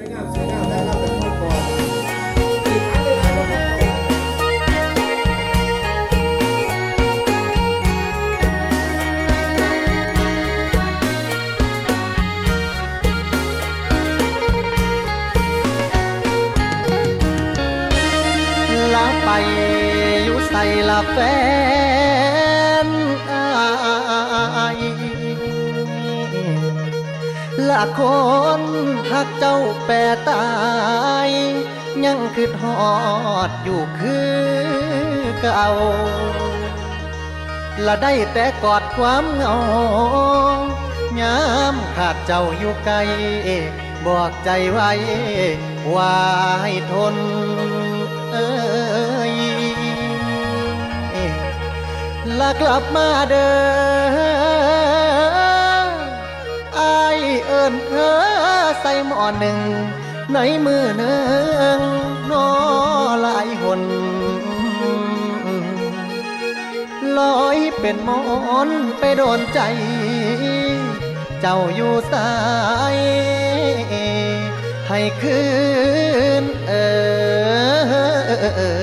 วยงามสวยงามได้รับเป็นพ่อก่อนลาไปอยู่ใส่ละแฟ ละคนหักเจ้าแปรตาย ยังคือทอดอยู่คือเก่าละได้แต่กอดความเหงายามขาดเจ้าอยู่ไกล บอกใจไว้ว่าให้ทนเอ้ยละกลับมาเด้อ เอิญเธอใส่หมอหนึ่ง ในมือหนึ่งนอหลายหนลอยเป็นหมอนไปโดนใจ เจ้าอยู่สาย ให้คืนเอ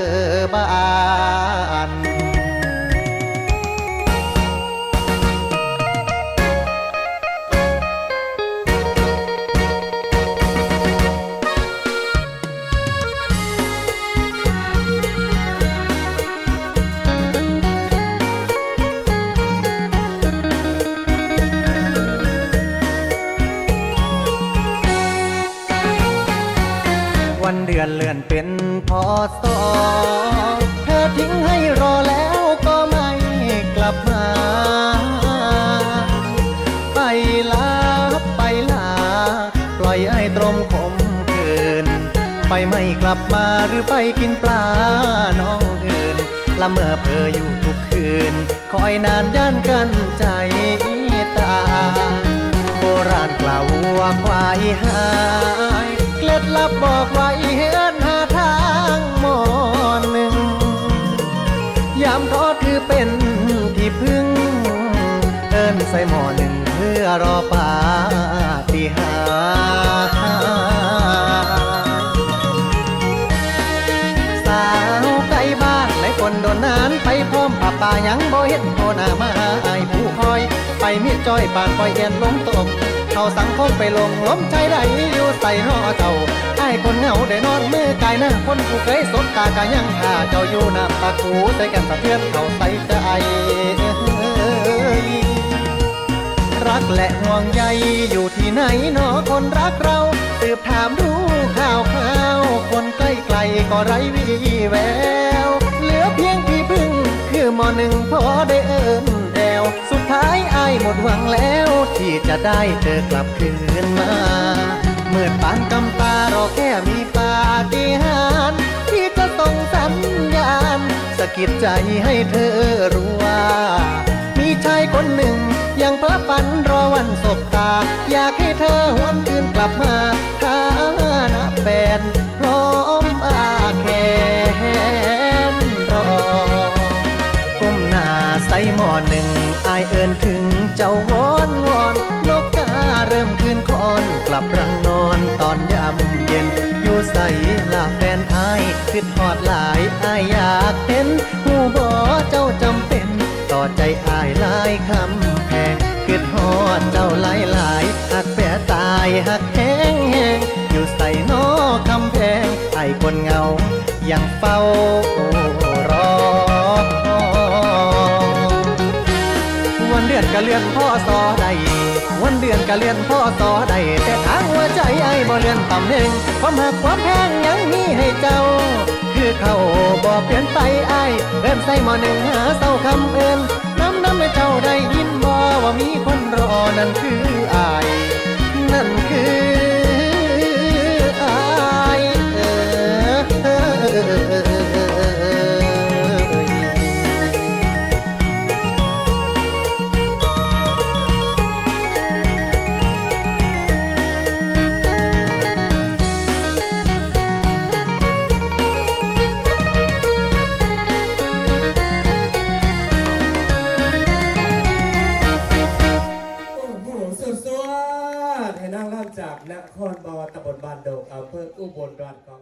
อ เดือนเลื่อนเป็นพอสอเธอทิ้งให้รอแล้วก็ไม่กลับมา ไปลาไปลา ปล่อยให้ตรมขมคืนไปไม่กลับมาหรือไปกินปลาน้องเอื่นละเมอเพออยู่ทุกคืน คอยนานย่านกันใจตา โบราณกล่าวว่าควายหาย ล็ดลับบอกไว้เห็นหาทางหมอนหนึ่ง ยามท้อคือเป็นที่พึ่ง เอินใส่หมอหนึ่งเพื่อรอปาฏิหาสาวไกลบ้านในคนโดนนานไปพร้อมป่าป่ายังบ่เห็นโทหนามาไอายผู้คอย ไปมีดจ้อยปานปล่อยเอ็นลงตก เขาสังคมไปลงล้มใจใดอยู่ใส่หอเจ้าไอ้คนเหงาได้นอนมือกายหน้าคนผู้เคยสบตากายังข่าเจ้าอยู่น้ำตาคูใส่กันสะเทือนเขาใส่ใจรักและห่วงใยอยู่ที่ไหนหนอคนรักเราสืบถามดูข่าวข่าวคนใกล้ไกลก็ไร้วี่แวว เหลือเพียงที่พึ่ง คือหมอหนึ่งพอได้เอินแอว สุดท้ายอายหมดหวังแล้ว ที่จะได้เธอกลับคืนมาเมื่อปานกำตารอแค่มีปาฏิหาริย์ที่จะส่งสัญญาณสะกิดใจให้เธอรู้ว่า มีชายคนหนึ่งยังเพ้อฝันรอวันสบตา อยากให้เธอหวนคืนกลับมา ใส่หมอหนึ่งอายเอินถึงเจ้าวอนวอนนกกาเริ่มคืนคอนกลับรังนอนตอนยามเย็น อยู่ใส่ลาแฟนอายคิดหอดหลายอายอยากเห็นหูบอเจ้าจำเป็น ต่อใจอายหลายคำแพงคิดหอดเจ้าหลายหลายหักแปรตายหักแห้งแห้งอยู่ใส่นอคำแพงไอายคนเงายังเฝ้า ก็เลื่อนพ่อสอใดวันเดือนก็เลื่อนพ่อสอใดแต่ทางหัวใจไอ้บ่เลื่อนต่ำหนึ่งความหักความแพงยังมีให้เจ้า คือเขาบ่เปลี่ยนไปไอ้เริ่มใส่หมอหนึ่งหาเศร้าคำเอินน้ำน้ำให้เจ้าได้ยินบ่ว่ามีคนรอนั่นคือ นครบอตบลบานโดกอำเภออุบลราชของ